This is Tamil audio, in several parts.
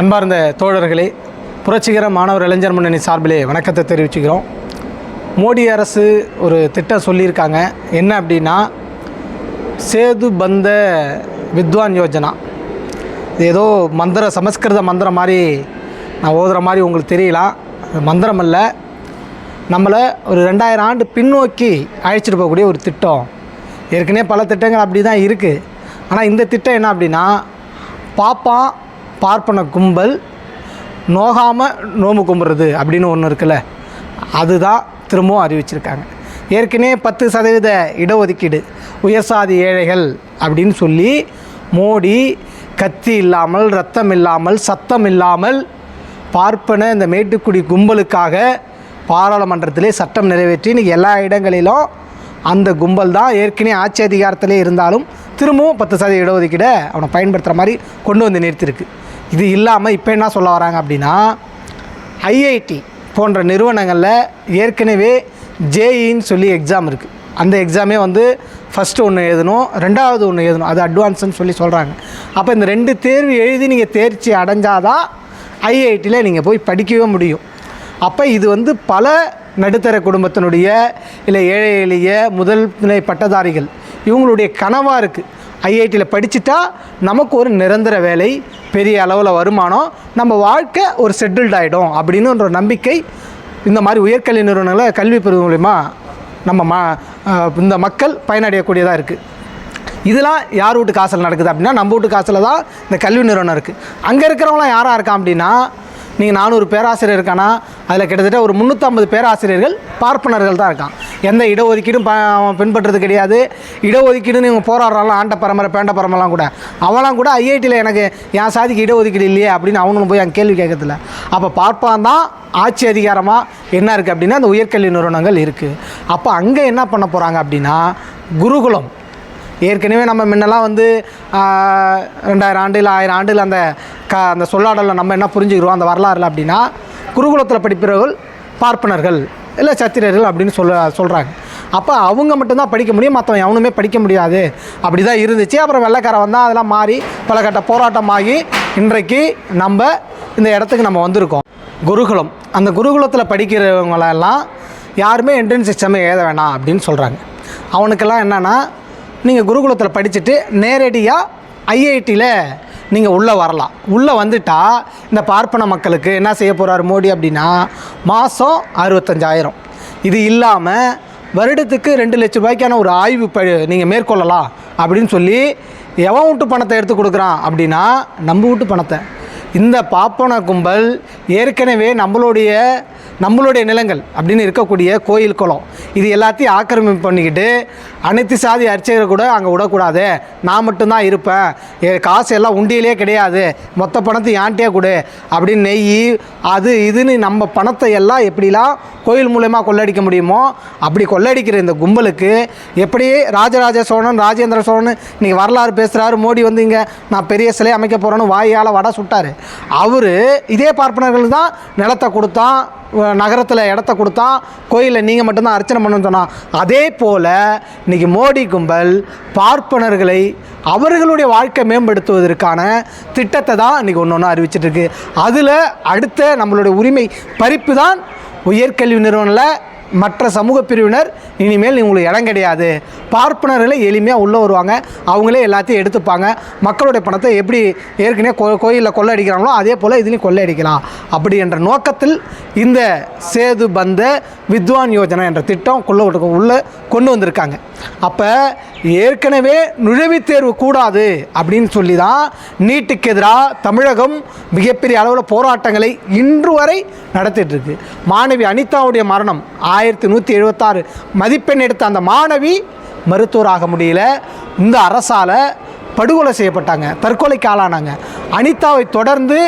அன்பார்ந்த தோழர்களே புரட்சிகர மாணவர் இளைஞர் முன்னணி சார்பிலே வணக்கத்தை தெரிவிச்சுக்கிறோம். மோடி அரசு ஒரு திட்டம் சொல்லியிருக்காங்க. என்ன அப்படின்னா சேது பந்த வித்வான் யோஜனா. இது ஏதோ மந்திர சமஸ்கிருத மந்திரம் மாதிரி நான் ஓதுகிற மாதிரி உங்களுக்கு தெரியலாம். மந்திரம் அல்ல. நம்மளை ஒரு ரெண்டாயிரம் ஆண்டு பின்னோக்கி அழைச்சிட்டு போகக்கூடிய ஒரு திட்டம். ஏற்கனவே பல திட்டங்கள் அப்படி தான் இருக்குது ஆனால் இந்த திட்டம் என்ன அப்படின்னா பாப்பான் பார்ப்பன கும்பல் நோகாமல் நோம்பு கும்புறது அப்படின்னு ஒன்று இருக்குல்ல அதுதான் திரும்பவும் அறிவிச்சிருக்காங்க. ஏற்கனவே பத்து சதவீத இடஒதுக்கீடு உயர்சாதி ஏழைகள் அப்படின்னு சொல்லி மோடி கத்தி இல்லாமல் ரத்தம் இல்லாமல் சத்தம் இல்லாமல் பார்ப்பன இந்த மேட்டுக்குடி கும்பலுக்காக பாராளுமன்றத்திலே சட்டம் நிறைவேற்றி இன்னைக்கு எல்லா இடங்களிலும் அந்த கும்பல் தான் ஏற்கனவே ஆட்சி அதிகாரத்திலே இருந்தாலும் திரும்பவும் பத்து சதவீத இடஒதுக்கீடை அவனை பயன்படுத்துகிற மாதிரி கொண்டு வந்து நிறுத்தியிருக்கு. இது இல்லாமல் இப்போ என்ன சொல்ல வராங்க அப்படின்னா ஐஐடி போன்ற நிறுவனங்களில் ஏற்கனவே ஜேஇன்னு சொல்லி எக்ஸாம் இருக்குது அந்த எக்ஸாமே வந்து ஃபஸ்ட்டு ஒன்று எழுதணும் ரெண்டாவது ஒன்று எழுதணும் அது அட்வான்ஸ்னு சொல்லி சொல்கிறாங்க அப்போ இந்த ரெண்டு தேர்வு எழுதி நீங்கள் தேர்ச்சி அடைஞ்சாதான் ஐஐடியில் நீங்கள் போய் படிக்கவே முடியும். அப்போ இது வந்து பல நடுத்தர குடும்பத்தினுடைய இல்லை ஏழை எளிய முதல் நிலை பட்டதாரிகள் இவங்களுடைய கனவாக இருக்குது ஐஐடியில் படிச்சுட்டா நமக்கு ஒரு நிரந்தர வேலை பெரிய அளவில் வருமானம் நம்ம வாழ்க்கை ஒரு செட்டில்ட் ஆகிடும் அப்படின்னு ஒரு நம்பிக்கை இந்த மாதிரி உயர்கல்வி நிறுவனங்களை கல்வி பெறுவது மூலிமா நம்ம ம இந்த மக்கள் பயனடையக்கூடியதாக இருக்குது இதெல்லாம் யார் வீட்டு காசில் நடக்குது அப்படின்னா நம்ம வீட்டு காசில் தான் இந்த கல்வி நிறுவனம் இருக்குது அங்கே இருக்கிறவங்களாம் யாராக இருக்கான் அப்படின்னா நீங்கள் நானூறு பேராசிரியர் இருக்கானா அதில் கிட்டத்தட்ட ஒரு முந்நூற்றம்பது பேராசிரியர்கள் பார்ப்பனர்கள் தான் இருக்கான். எந்த இடஒதுக்கீடும் ப அவன் பின்பற்றது கிடையாது. இடஒதுக்கீடுன்னு இவங்க போராடுறாங்களா ஆண்ட பரம்பரை பேண்ட பரம்பரெலாம் கூட. அவன்லாம் கூட ஐஐடியில் எனக்கு என் சாதிக்கு இடஒதுக்கீடு இல்லையே அப்படின்னு அவனும் போய் அங்கே கேள்வி கேட்கறதில்ல. அப்போ பார்ப்பான் தான் ஆட்சி அதிகாரமாக என்ன இருக்குது அப்படின்னா அந்த உயர்கல்வி நிறுவனங்கள் இருக்குது அப்போ அங்கே என்ன பண்ண போகிறாங்க அப்படின்னா குருகுலம். ஏற்கனவே நம்ம முன்னெல்லாம் வந்து ரெண்டாயிரம் ஆண்டு இல்லை ஆயிரம் ஆண்டில் அந்த க அந்த சொல்லாடலில் நம்ம என்ன புரிஞ்சுக்கிறோம் அந்த வரலாறுல அப்படின்னா குருகுலத்தில் படிப்பவர்கள் பார்ப்பனர்கள் இல்லை சத்திரியர்கள் அப்படின்னு சொல்ல சொல்கிறாங்க அப்போ அவங்க மட்டும்தான் படிக்க முடியும் மற்றவன் எவனுமே படிக்க முடியாது. அப்படி தான் இருந்துச்சு. அப்புறம் வெள்ளைக்காரன் வந்தால் அதெல்லாம் மாறி பல கட்ட போராட்டமாகி இன்றைக்கு நம்ம இந்த இடத்துக்கு நம்ம வந்திருக்கோம். குருகுலம். அந்த குருகுலத்தில் படிக்கிறவங்களெல்லாம் யாருமே என்ட்ரன்ஸ் எக்ஸாமே எழுத வேணாம் அப்படின்னு சொல்கிறாங்க அவனுக்கெல்லாம் என்னென்னா நீங்கள் குருகுலத்தில் படிச்சுட்டு நேரடியாக ஐஐடியில் நீங்கள் உள்ளே வரலாம். உள்ளே வந்துட்டால் இந்த பார்ப்பன மக்களுக்கு என்ன செய்ய போகிறார் மோடி அப்படின்னா மாதம் அறுபத்தஞ்சாயிரம். இது இல்லாமல் வருடத்துக்கு ரெண்டு லட்ச ரூபாய்க்கான ஒரு ஆய்வு ப நீங்கள் மேற்கொள்ளலாம் அப்படின்னு சொல்லி எவன் வீட்டு பணத்தை எடுத்து கொடுக்குறான் அப்படின்னா நம்ம வீட்டு பணத்தை. இந்த பாப்பன கும்பல் ஏற்கனவே நம்மளுடைய நம்மளுடைய நிலங்கள் அப்படின்னு இருக்கக்கூடிய கோயில் குளம். இது எல்லாத்தையும் ஆக்கிரமிப்பு பண்ணிக்கிட்டு அனைத்து சாதி அர்ச்சகரை கூட அங்கே விடக்கூடாது. நான் மட்டும்தான் இருப்பேன். என் காசு எல்லாம் உண்டியிலே கிடையாது. மொத்த பணத்தை யான்ட்டே கொடு. அப்படின்னு நெய் அது இதுன்னு நம்ம பணத்தை எல்லாம் எப்படிலாம் கோயில் மூலயமா கொள்ளடிக்க முடியுமோ அப்படி கொள்ளடிக்கிற இந்த கும்பலுக்கு எப்படி ராஜராஜ சோழன் ராஜேந்திர சோழன் இன்றைக்கி வரலாறு பேசுகிறாரு மோடி வந்து இங்கே நான் பெரிய சிலை அமைக்க போகிறேன்னு வாயால் வடை சுட்டார். அவர் இதே பார்ப்பனர்கள் தான் நிலத்தை கொடுத்தான் நகரத்தில் இடத்த கொடுத்தா கோயிலில் நீங்கள் மட்டும்தான் அர்ச்சனை பண்ணணும்னு சொன்னால் அதே போல் இன்றைக்கி மோடி கும்பல் பார்ப்பனர்களை அவர்களுடைய வாழ்க்கை மேம்படுத்துவதற்கான திட்டத்தை தான் இன்றைக்கி ஒன்று ஒன்று அறிவிச்சிட்ருக்கு அதில் அடுத்த நம்மளுடைய உரிமை பறிப்பு தான் உயர்கல்வி நிறுவனத்தில் மற்ற சமூக பிரிவினர் இனிமேல் உங்களுக்கு இடம் கிடையாது. பார்ப்பனர்களை எளிமையாக உள்ளே வருவாங்க. அவங்களே எல்லாத்தையும் எடுத்துப்பாங்க. மக்களுடைய பணத்தை எப்படி ஏற்கனவே கோ கோயிலில் கொள்ளையடிக்கிறாங்களோ அதே போல் இதுலேயும் கொள்ளையடிக்கலாம் அப்படி என்ற நோக்கத்தில் இந்த சேது பந்த வித்வான் யோஜனா என்ற திட்டம் கொள்ள உள்ளே கொண்டு வந்திருக்காங்க. அப்போ ஏற்கனவே நுழைவுத் தேர்வு கூடாது அப்படின்னு சொல்லி தான் நீட்டுக்கு எதிராக தமிழகம் மிகப்பெரிய அளவில் போராட்டங்களை இன்று வரை நடத்திட்டுருக்கு மாணவி அனிதாவுடைய மரணம் ஆயிரத்தி நூற்றி எழுபத்தாறு மதிப்பெண் எடுத்த அந்த மாணவி மருத்துவராக முடியல. இந்த அரசால் படுகொலை செய்யப்பட்டாங்க தற்கொலைக்கு ஆளானாங்க. அனிதாவை தொடர்ந்து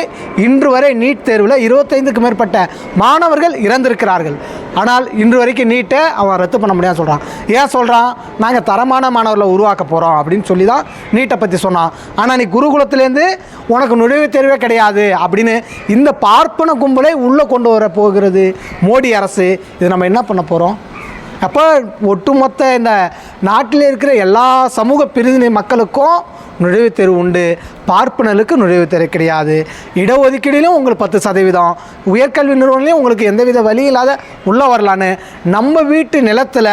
இன்று வரை நீட் தேர்வில் இருபத்தைந்துக்கு மேற்பட்ட மாணவர்கள் இறந்திருக்கிறார்கள். ஆனால் இன்று வரைக்கும் நீட்டை அவன் ரத்து பண்ண முடியாது சொல்கிறான் ஏன் சொல்கிறான் நாங்கள் தரமான மாணவர்களை உருவாக்க போகிறோம் அப்படின்னு சொல்லி தான் நீட்டை பற்றி சொன்னான். ஆனால் நீ குருகுலத்துலேருந்து உனக்கு நுழைவுத் தேர்வே கிடையாது அப்படின்னு இந்த பார்ப்பன கும்பலை உள்ளே கொண்டு வர போகிறது மோடி அரசு. இது நம்ம என்ன பண்ண போகிறோம் அப்போ ஒட்டுமொத்த இந்த நாட்டில் இருக்கிற எல்லா சமூக பிரிவினை மக்களுக்கும் நுழைவுத் தேர்வு உண்டு. பார்ப்பனருக்கு நுழைவுத் தேர்வு கிடையாது. இடஒதுக்கீடிலும் உங்களுக்கு பத்து சதவீதம். உயர்கல்வி நிறுவனங்களையும் உங்களுக்கு எந்தவித வழி இல்லாத உள்ளே வரலான்னு. நம்ம வீட்டு நிலத்தில்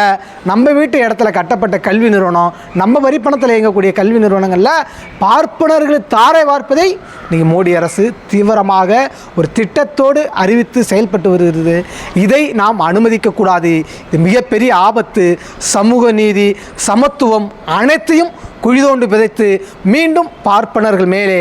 நம்ம வீட்டு இடத்துல கட்டப்பட்ட கல்வி நிறுவனம் நம்ம வரிப்பணத்தில் இயங்கக்கூடிய கல்வி நிறுவனங்களில் பார்ப்பனர்கள் தாரை வார்ப்பதை நீங்கள் மோடி அரசு தீவிரமாக ஒரு திட்டத்தோடு அறிவித்து செயல்பட்டு வருகிறது. இதை நாம் அனுமதிக்கக்கூடாது. இது மிகப்பெரிய ஆபத்து. சமூக நீதி சமத்துவம் அனைத்தையும் குழிதோண்டு விதைத்து மீண்டும் பார்ப்பனர்கள் மேலே.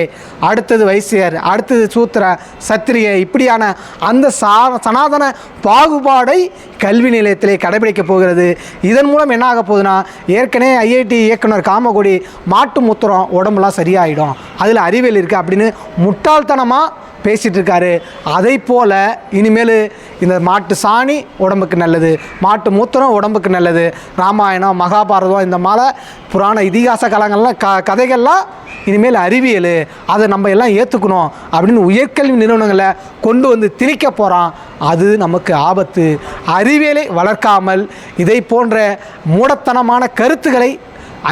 அடுத்தது வைசியர் அடுத்தது சூத்திர சத்திரிய. இப்படியான அந்த சா சனாதன பாகுபாடை கல்வி நிலையத்திலே கடைபிடிக்கப் போகிறது. இதன் மூலம் என்ன ஆக போகுதுன்னா ஏற்கனவே ஐஐடி இயக்குனர் காமகோடி மாட்டு முத்திரம் உடம்புலாம் சரியாயிடும். அதில் அறிவியல் இருக்குது அப்படின்னு முட்டாள்தனமாக பேசிகிட்டு இருக்காரு அதை போல் இனிமேல் இந்த மாட்டு சாணி உடம்புக்கு நல்லது. மாட்டு மூத்திரம் உடம்புக்கு நல்லது. ராமாயணம் மகாபாரதம் இந்த மாதிரி புராண இதிகாச காலங்கள்லாம் க கதைகள்லாம் இனிமேல் அறிவியல். அதை நம்ம எல்லாம் ஏற்றுக்கணும் அப்படின்னு உயர்கல்வி நிறுவனங்களை கொண்டு வந்து திணிக்க போகிறான் அது நமக்கு ஆபத்து. அறிவியலை வளர்க்காமல் இதை போன்ற மூடத்தனமான கருத்துக்களை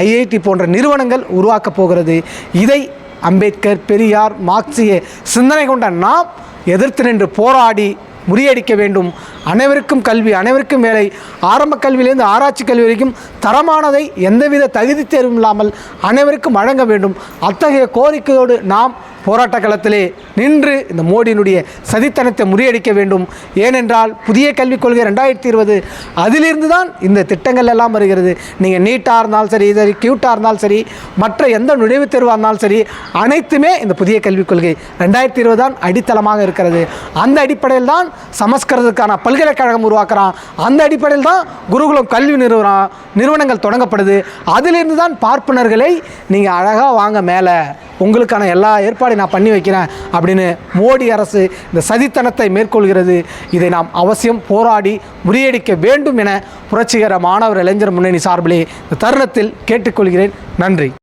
ஐஐடி போன்ற நிறுவனங்கள் உருவாக்கப் போகிறது. இதை அம்பேத்கர் பெரியார் மார்க்சிய சிந்தனை கொண்ட நாம் எதிர்த்து நின்று போராடி முறியடிக்க வேண்டும். அனைவருக்கும் கல்வி அனைவருக்கும் வேலை. ஆரம்ப கல்வியிலேருந்து ஆராய்ச்சி கல்வி வரைக்கும் தரமானதை எந்தவித தகுதி தேர்வும் இல்லாமல் அனைவருக்கும் வழங்க வேண்டும். அத்தகைய கோரிக்கையோடு நாம் போராட்ட களத்திலே நின்று இந்த மோடியினுடைய சதித்தனத்தை முறியடிக்க வேண்டும். ஏனென்றால் புதிய கல்விக் கொள்கை ரெண்டாயிரத்தி இருபது அதிலிருந்து தான் இந்த திட்டங்கள் எல்லாம் வருகிறது. நீங்கள் நீட்டாக இருந்தாலும் சரி சரி கியூட்டாக இருந்தாலும் சரி மற்ற எந்த நுழைவுத் தேர்வாக இருந்தாலும் சரி அனைத்துமே இந்த புதிய கல்விக் கொள்கை ரெண்டாயிரத்தி இருபது தான் அடித்தளமாக இருக்கிறது. அந்த அடிப்படையில் தான் சமஸ்கிருதத்துக்கான பல்கலைக்கழகம் உருவாக்குறான். அந்த அடிப்படையில் தான் குருகுலம் கல்வி நிறுவனம் நிறுவனங்கள் தொடங்கப்படுது. அதிலிருந்து தான் பார்ப்பனர்களை நீங்கள் அழகாக வாங்க மேலே. உங்களுக்கான எல்லா ஏற்பாடையும் நான் பண்ணி வைக்கிறேன் அப்படின்னு மோடி அரசு இந்த சதித்தனத்தை மேற்கொள்கிறது. இதை நாம் அவசியம் போராடி முறியடிக்க வேண்டும் என புரட்சிகர மாணவர் இளைஞர் முன்னணி சார்பிலே இந்த தருணத்தில் கேட்டுக்கொள்கிறேன். நன்றி.